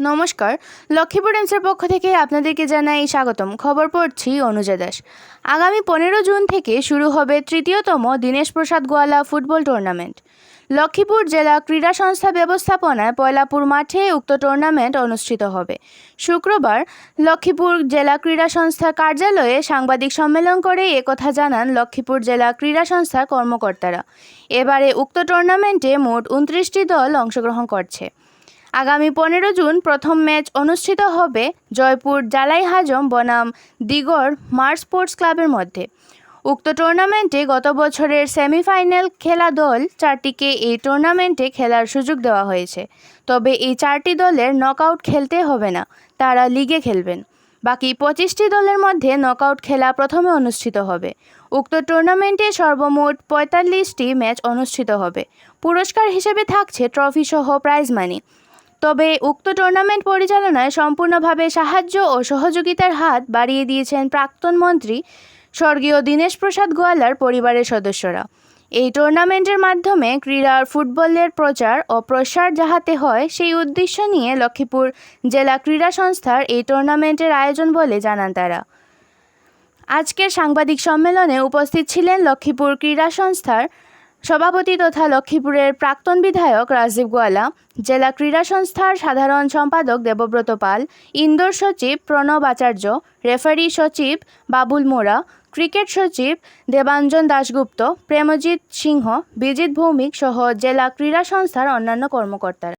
নমস্কার, লক্ষ্মীপুর এমসের পক্ষ থেকে আপনাদেরকে জানাই স্বাগতম। খবর পড়ছি অনুজা দাস। আগামী পনেরো জুন থেকে শুরু হবে তৃতীয়তম দীনেশ প্রসাদ গোয়ালা ফুটবল টুর্নামেন্ট লক্ষ্মীপুর জেলা ক্রীড়া সংস্থা ব্যবস্থাপনায় পয়লাপুর মাঠে উক্ত টুর্নামেন্ট অনুষ্ঠিত হবে। শুক্রবার লক্ষ্মীপুর জেলা ক্রীড়া সংস্থার কার্যালয়ে সাংবাদিক সম্মেলন করে একথা জানান লক্ষ্মীপুর জেলা ক্রীড়া সংস্থার কর্মকর্তারা। এবারে উক্ত টুর্নামেন্টে মোট উনত্রিশটি দল অংশগ্রহণ করছে। আগামী পনেরো জুন প্রথম ম্যাচ অনুষ্ঠিত হবে জয়পুর জালাই হাজম বনাম দিগর মার্চ স্পোর্টস ক্লাবের মধ্যে। উক্ত টুর্নামেন্টে গত বছরের সেমিফাইনাল খেলা দল চারটিকে এই টুর্নামেন্টে খেলার সুযোগ দেওয়া হয়েছে। তবে এই চারটি দলের নকআউট খেলতে হবে না, তারা লিগে খেলবেন। বাকি পঁচিশটি দলের মধ্যে নকআউট খেলা প্রথমে অনুষ্ঠিত হবে। উক্ত টুর্নামেন্টে সর্বমোট পঁয়তাল্লিশটি ম্যাচ অনুষ্ঠিত হবে। পুরস্কার হিসেবে থাকছে ট্রফি সহ প্রাইজ মানি। তবে উক্ত টুর্নামেন্ট পরিচালনায় সম্পূর্ণভাবে সাহায্য ও সহযোগিতার হাত বাড়িয়ে দিয়েছেন প্রাক্তন মন্ত্রী স্বর্গীয় দীনেশ প্রসাদ গোয়ালার পরিবারের সদস্যরা। এই টুর্নামেন্টের মাধ্যমে ক্রীড়ার ফুটবলের প্রচার ও প্রসার যাহাতে হয়, সেই উদ্দেশ্য নিয়ে লক্ষ্মীপুর জেলা ক্রীড়া সংস্থার এই টুর্নামেন্টের আয়োজন বলে জানান তারা। আজকের সাংবাদিক সম্মেলনে উপস্থিত ছিলেন লক্ষ্মীপুর ক্রীড়া সংস্থার সভাপতি তথা লক্ষ্মীপুরের প্রাক্তন বিধায়ক রাজীব গোয়ালা, জেলা ক্রীড়া সংস্থার সাধারণ সম্পাদক দেবব্রত পাল ইন্দোর সচিব প্রণব আচার্য, রেফারি সচিব বাবুল মোরা ক্রিকেট সচিব দেবাঞ্জন দাশগুপ্ত, প্রেমজিৎ সিংহ বিজিত ভৌমিক সহ জেলা ক্রীড়া সংস্থার অন্যান্য কর্মকর্তারা।